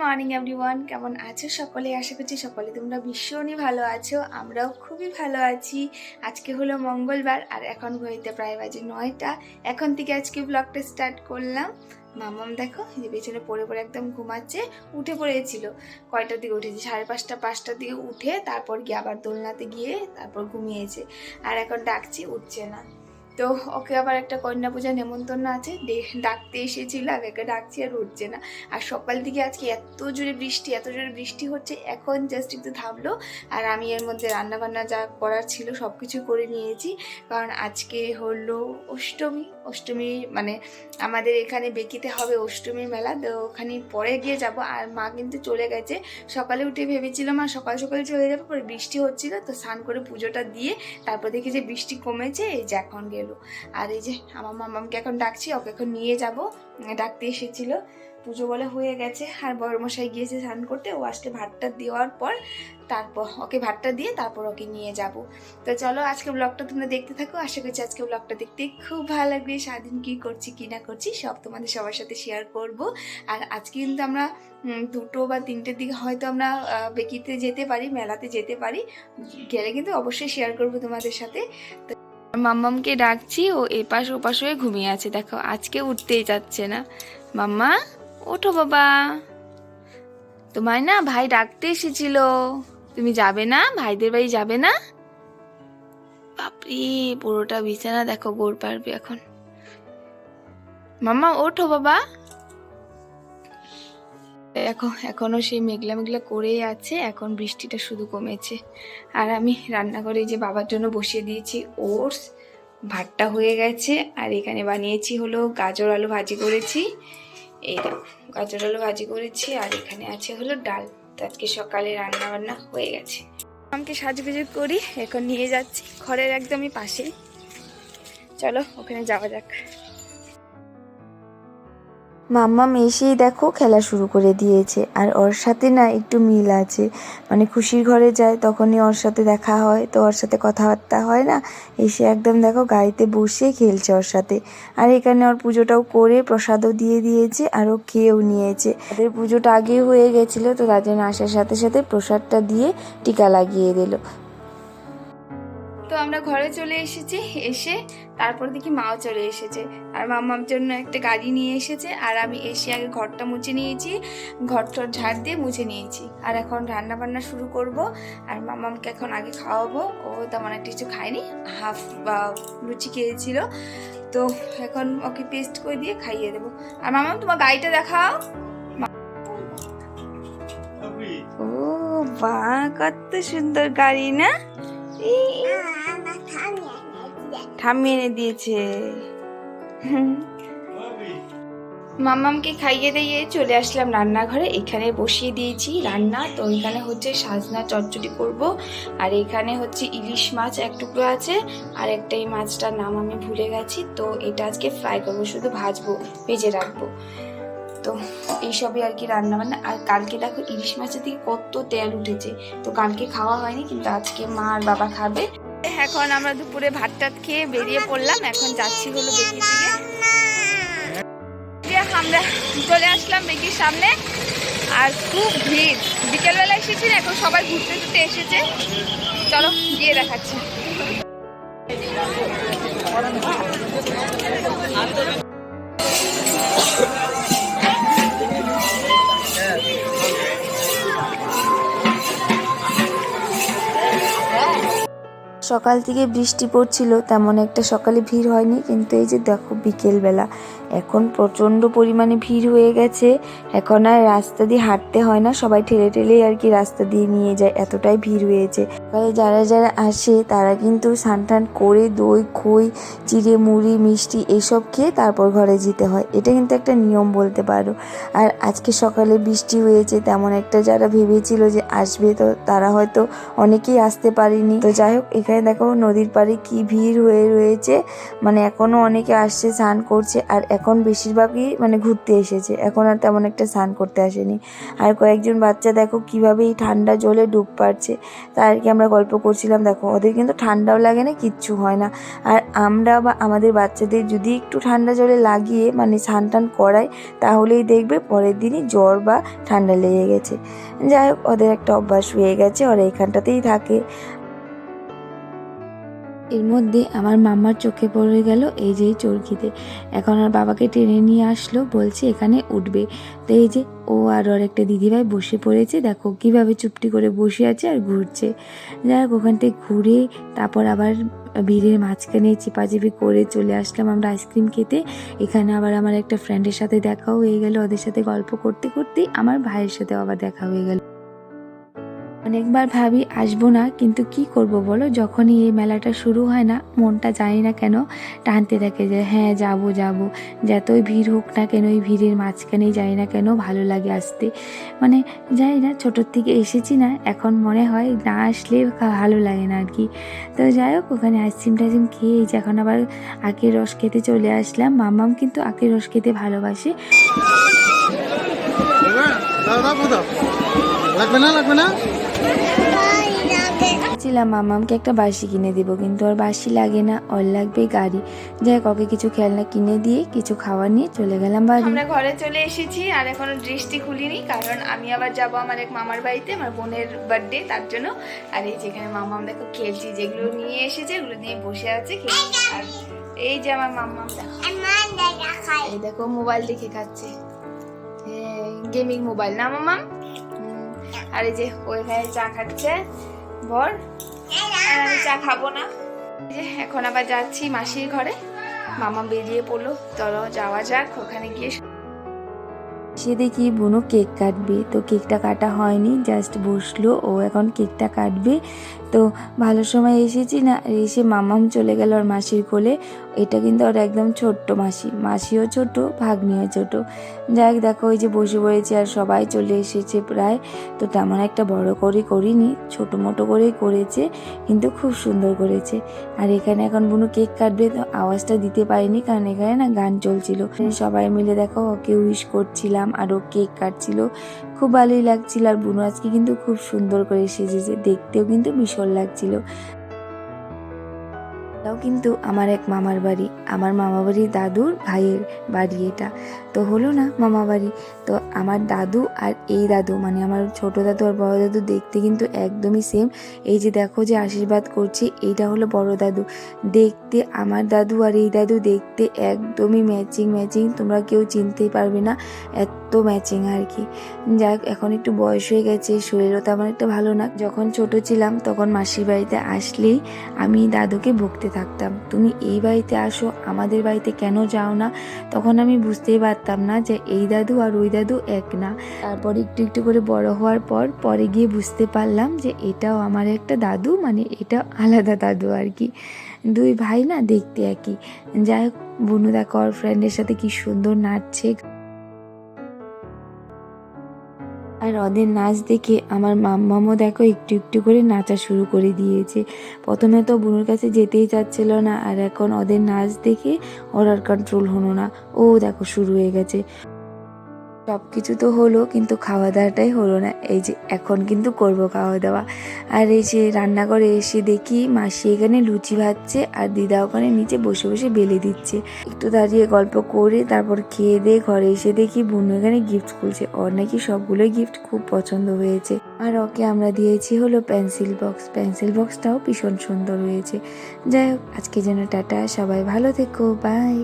Morning everyone কেমন আছো সকলে? আশা করছি সকলে তোমরা ভীষণই ভালো আছো। আমরাও খুবই ভালো আছি। আজকে হলো মঙ্গলবার, আর এখন ঘড়িতে প্রায় বাজে নয়টা। এখন থেকে আজকে ব্লগটা স্টার্ট করলাম। মামাম দেখো যে পেছনে পড়ে পড়ে একদম ঘুমাচ্ছে, উঠে পড়েছিল। কয়টার দিকে উঠেছে? সাড়ে পাঁচটা, পাঁচটার দিকে উঠে তারপর গিয়ে আবার দোলনাতে গিয়ে তারপর ঘুমিয়েছে। আর এখন ডাকছি, উঠছে না। তো ওকে আবার একটা কন্যা পূজা নেমন্তন্ন আছে। ডাকতে এসেছিল আগে ডাকছি আর উঠছে না। আর সকাল দিকে আজকে এত জোরে বৃষ্টি, এত জোরে বৃষ্টি হচ্ছে, এখন জাস্ট একটু থামলো আর আমি এর মধ্যে রান্নাবান্না যা করার ছিল সব কিছু করে নিয়েছি। কারণ আজকে হলো অষ্টমী। অষ্টমী মানে আমাদের এখানে বেকিতে হবে অষ্টমী মেলা, তো ওখানে পরে গিয়ে যাব। আর মা কিন্তু চলে গেছে। সকালে উঠে ভেবেছিলাম আর সকাল সকালে চলে যাব। পরে বৃষ্টি হচ্ছিল, তো স্নান করে পুজোটা দিয়ে তারপর দেখি যে বৃষ্টি কমেছে, এই যে এখন গেলো। আর এই যে আমার মামাকে এখন ডাকছি, ওকে এখন নিয়ে যাব। ডাকতে এসেছিল। পুজো বলে হয়ে গেছে। আর বড়মশাই গিয়েছে স্নান করতে। ও আসলে ভাতটা দেওয়ার পর তারপর ওকে ভাতটা দিয়ে তারপর ওকে নিয়ে যাব। তো চলো আজকে ব্লগটা তোমরা দেখতে থাকো। আশা করছি আজকে ব্লগটা দেখতে খুব ভালো লাগবে। সারাদিন কী করছি, কী না করছি, সব তোমাদের সবার সাথে শেয়ার করব। আর আজকে কিন্তু আমরা দুটো বা তিনটের দিকে হয়তো আমরা বেকিতে যেতে পারি, মেলাতে যেতে পারি। গেলে কিন্তু অবশ্যই শেয়ার করব তোমাদের সাথে। তো মাম্মামকে ডাকছি। ও এপাশ ওপাশ হয়ে ঘুমিয়ে আছে। দেখো, আজকে উঠতেই যাচ্ছে না। মাম্মা? ওঠো বাবা। তোমায় না ভাই ডাকতে এসেছিল। তুমি যাবে না? ভাইদের বাড়ি যাবে না? বাপরে, পুরোটা বিছানা দেখো গোড় পারবে এখন। মামা ওঠো বাবা। দেখো এখনও সেই মেঘলা মেঘলা করেই আছে, এখন বৃষ্টিটা শুধু কমেছে। আর আমি রান্নাঘরে যে বাবার জন্য বসিয়ে দিয়েছি ওটস, ভাতটা হয়ে গেছে, আর এখানে বানিয়েছি হলো গাজর আলু ভাজি করেছি। এই গাজর আলু ভাজি করেছি আর এখানে আছে হলো ডাল। আজকে সকালে রান্না বান্না হয়ে গেছে। আমাকে সাজুগুজু করি, এখন নিয়ে যাচ্ছি, ঘরের একদমই পাশেই। চলো, ওখানে যাওয়া যাক। মাম্মাম এসেই দেখো খেলা শুরু করে দিয়েছে। আর ওর সাথে না একটু মিল আছে। মানে খুশির ঘরে যায়, তখনই ওর সাথে দেখা হয়। তো ওর সাথে কথাবার্তা হয় না? এসে একদম দেখো গাড়িতে বসে খেলছে ওর সাথে। আর এখানে ওর পুজোটাও করে প্রসাদও দিয়ে দিয়েছে, আর ও খেয়েও নিয়েছে। ওদের পুজোটা আগেই হয়ে গেছিল, তো তাদের আসার সাথে সাথে প্রসাদটা দিয়ে টিকা লাগিয়ে দিল। তো আমরা ঘরে চলে এসেছি এসে তারপর দেখি মাও চলে এসেছে। আর মাম্মার জন্য একটা গাড়ি নিয়ে এসেছে আর আমি এসে আগে ঘরটা মুছে নিয়েছি ঘরটা ঝাড় দিয়ে মুছে নিয়েছি। আর এখন রান্না বান্না শুরু করব আর মামামকে এখন আগে খাওয়াবো। ও তেমন একটা কিছু খায়নি হাফ বা লুচি খেয়েছিল। তো এখন ওকে পেস্ট করে দিয়ে খাইয়ে দেবো। আর মামাম তোমার গাড়িটা দেখাও। ও বা কত সুন্দর গাড়ি না? ঠাম্মি এনে দিয়েছে। মাম্মামকে খাইয়ে দিয়ে চলে আসলাম রান্নাঘরে। এখানে বসিয়ে দিয়েছি রান্না। তো এখানে হচ্ছে সাজনা চচ্চড়ি করব। আর এখানে হচ্ছে ইলিশ মাছ এক টুকরো আছে। আর একটা এই মাছটার নাম আমি ভুলে গেছি। তো এটা আজকে ফ্রাই করব, শুধু ভাজবো, ভেজে রাখব। তো এইসবই আর কি রান্না বান্না। আর কালকে দেখো ইলিশ মাছের দিকে কত তেল উঠেছে। তো কালকে খাওয়া হয়নি, কিন্তু আজকে মা আর বাবা খাবে। এখন আমরা দুপুরে ভাত টাত খেয়ে বেরিয়ে পড়লাম, এখন যাচ্ছি হলো বেকির দিকে। আমরা চলে আসলাম বেকির সামনে। আর খুব ভিড়। বিকেলবেলা এসেছি না, এখন সবাই ঘুরতে ঘুরতে এসেছে। চলো গিয়ে দেখাচ্ছি। সকাল থেকে বৃষ্টি পড়ছিল তেমন একটা সকালে ভিড় হয়নি কিন্তু এই যে দেখো বিকেলবেলা। এখন প্রচণ্ড পরিমাণে ভিড় হয়ে গেছে। এখন আর রাস্তা দিয়ে হাঁটতে হয় না, সবাই ঠেলে ঠেলেই আর কি রাস্তা দিয়ে নিয়ে যায়, এতটাই ভিড় হয়েছে। সকালে যারা যারা আসে, তারা কিন্তু স্নান টান করে দই, খই, চিড়ে, মুড়ি, মিষ্টি এসব খেয়ে তারপর ঘরে যেতে হয়। এটা কিন্তু একটা নিয়ম বলতে পারো। আর আজকে সকালে বৃষ্টি হয়েছে, তেমন একটা যারা ভেবেছিল যে আসবে, তো তারা হয়তো অনেকেই আসতে পারেনি। তো যাই হোক, এখানে দেখো নদীর পাড়ে কি ভিড় হয়ে রয়েছে। মানে এখনও অনেকে আসছে, স্নান করছে, আর এখন বেশিরভাগই মানে ঘুরতে এসেছে। এখন আর তেমন একটা স্নান করতে আসেনি। আর কয়েকজন বাচ্চা দেখো কীভাবে এই ঠান্ডা জলে ডুব পাচ্ছে তাই আর কি আমরা গল্প করছিলাম, দেখো ওদের কিন্তু ঠান্ডাও লাগে না, কিচ্ছু হয় না। আর আমরা বা আমাদের বাচ্চাদের যদি একটু ঠান্ডা জলে লাগিয়ে মানে স্নান টান করাই, তাহলেই দেখবে পরের দিনই জ্বর বা ঠান্ডা লেগে গেছে। যাই হোক, ওদের একটা অভ্যাস হয়ে গেছে, ওরা এখানটাতেই থাকে। এর মধ্যে আমার মাম্মার চোখে পড়ে গেল এই যে চরকিতে। এখন আর বাবাকে টেনে নিয়ে আসলো, বলছে এখানে উঠবে। তো এই যে ও আর ওর একটা দিদিভাই বসে পড়েছে, দেখো কীভাবে চুপটি করে বসে আছে আর ঘুরছে। যাই হোক, ওখান থেকে ঘুরে তারপর আবার ভিড়ের মাঝখানে চিপাচিপি করে চলে আসলাম আমরা আইসক্রিম খেতে। এখানে আবার আমার একটা ফ্রেন্ডের সাথে দেখাও হয়ে গেল, ওদের সাথে গল্প করতে করতেই আমার ভাইয়ের সাথে আবার দেখা হয়ে গেল। অনেকবার ভাবি, আসব না, কিন্তু কি করব বলো? যখনই এই মেলাটা শুরু হয় না, মনটা জানি না কেন টানতে থাকে যে হ্যাঁ যাব যাব। যতই ভিড় হোক না কেন, এই ভিড়ের মাঝখানেই যাই না কেন ভালো লাগে আসতে। মানে জানি না, ছোটোর থেকে এসেছি না, এখন মনে হয় না আসলে ভালো লাগে না আর কি তো যাই হোক, ওখানে আইসক্রিম টাইসক্রিম খেয়ে এই যে, এখন আবার আখের রস খেতে চলে আসলাম। মামাম কিন্তু আখের রস খেতে ভালোবাসে। লাগবে না লাগবে না? ছিলাম মামামকে একটা বাসি কিনে দিব কিন্তু ওর বাসি লাগে না। ওর লাগবে গাড়ি। যাই হোক, ওকে কিছু খেলনা কিনে দিয়ে কিছু খাওয়া নিয়ে চলে গেলাম বাড়ি। আমরা ঘরে চলে এসেছি আর এখনও দৃষ্টি খুলিনি কারণ আমি আবার যাব আমার এক মামার বাড়িতে আমার বোনের বার্থডে তার জন্য। আর এই যেখানে মামাম দেখো খেলছি যেগুলো নিয়ে এসেছে এগুলো নিয়ে বসে আছে আর এই যে আমার মামাম দেখো এই দেখো মোবাইল দেখে খাচ্ছে। গেমিং মোবাইল না মামাম? আর এই যে ওইখানে চা খাচ্ছে, বর। আমি চা খাব না। যে এখন আবার যাচ্ছি মাসির ঘরে। মামা বেরিয়ে পড়ল। চলো যাওয়া যাক, ওখানে গিয়ে সে দেখি বুনো কেক কাটবে। তো কেকটা কাটা হয়নি জাস্ট বসল। ও এখন কেকটা কাটবে। তো ভালো সময় এসেছি না, এসে মামাম চলে গেল ওর মাসির কোলে। এটা কিন্তু ওর একদম ছোট্ট মাসি। মাসিও ছোট, ভাগ্নিও ছোট। যাই দেখো, ওই যে বসে পড়েছে আর সবাই চলে এসেছে প্রায়। তো তেমন একটা বড় করে করিনি, ছোট মোটো করেই করেছে, কিন্তু খুব সুন্দর করেছে। আর এখানে এখন বুনো কেক কাটবে, তো আওয়াজটা দিতে পারিনি, কারণ এখানে না গান চলছিল। সবাই মিলে দেখো, ওকে উইশ করছিলাম আর ও কেক কাটছিল। খুব ভালোই লাগছিল আর বুনো আজকে কিন্তু খুব সুন্দর করে সেজেছে, দেখতেও কিন্তু ভীষণ লাগছিল। এটাও কিন্তু আমার এক মামার বাড়ি। আমার মামা বাড়ির দাদুর ভাইয়ের বাড়ি এটা। তো হলো না মামা বাড়ি। তো আমার দাদু আর এই দাদু মানে আমার ছোট দাদু আর বড় দাদু দেখতে কিন্তু একদমই সেম এই যে দেখো যে আশীর্বাদ করছি, এইটা হলো বড় দাদু। দেখতে আমার দাদু আর এই দাদু দেখতে একদমই ম্যাচিং ম্যাচিং তোমরা কেউ চিনতেই পারবে না। এত ম্যাচিং আর কি। যাক, এখন একটু বয়স হয়ে গেছে, শরীরও তেমন একটা ভালো না। যখন ছোট ছিলাম, তখন মাসির বাড়িতে আসলেই আমি দাদুকে বকতে থাকতাম। তুমি এই বাড়িতে আসো, আমাদের বাড়িতে কেন যাও না? তখন আমি বুঝতেই পারতাম না যে এই দাদু আর ওই দাদু এক না। তারপর একটু একটু করে বড় হওয়ার পর, পরে গিয়ে বুঝতে পারলাম যে এটাও আমার একটা দাদু মানে এটা আলাদা দাদু আর কি। দুই ভাই না দেখতে একই। যাই হোক বুনু দেখো ওর ফ্রেন্ডের সাথে কি সুন্দর নাচছে। আর ওদের নাচ দেখে আমার মাম্মামও দেখো, একটু একটু করে নাচা শুরু করে দিয়েছে। প্রথমে তো বুনুর কাছে যেতেই চাচ্ছিল না, আর এখন ওদের নাচ দেখে ওর আর কন্ট্রোল হলো না। ও দেখো, শুরু হয়ে গেছে। সব কিছু তো হলো, কিন্তু খাওয়া দাওয়াটাই হলো না। এই যে, এখন কিন্তু করব খাওয়া দাওয়া আর এই যে, রান্নাঘরে এসে দেখি মাসি এখানে লুচি ভাজছে আর দিদা ওখানে নিচে বসে বসে বেলে দিচ্ছে। একটু দাঁড়িয়ে গল্প করে তারপর খেয়ে দিয়ে ঘরে এসে দেখি বুনু এখানে গিফট খুলছে। ওর নাকি সবগুলো গিফট খুব পছন্দ হয়েছে। আর ওকে আমরা দিয়েছি হলো পেন্সিল বক্স পেন্সিল বক্সটাও ভীষণ সুন্দর হয়েছে। যাই হোক, আজকে যেন টাটা। সবাই ভালো থেকো। বাই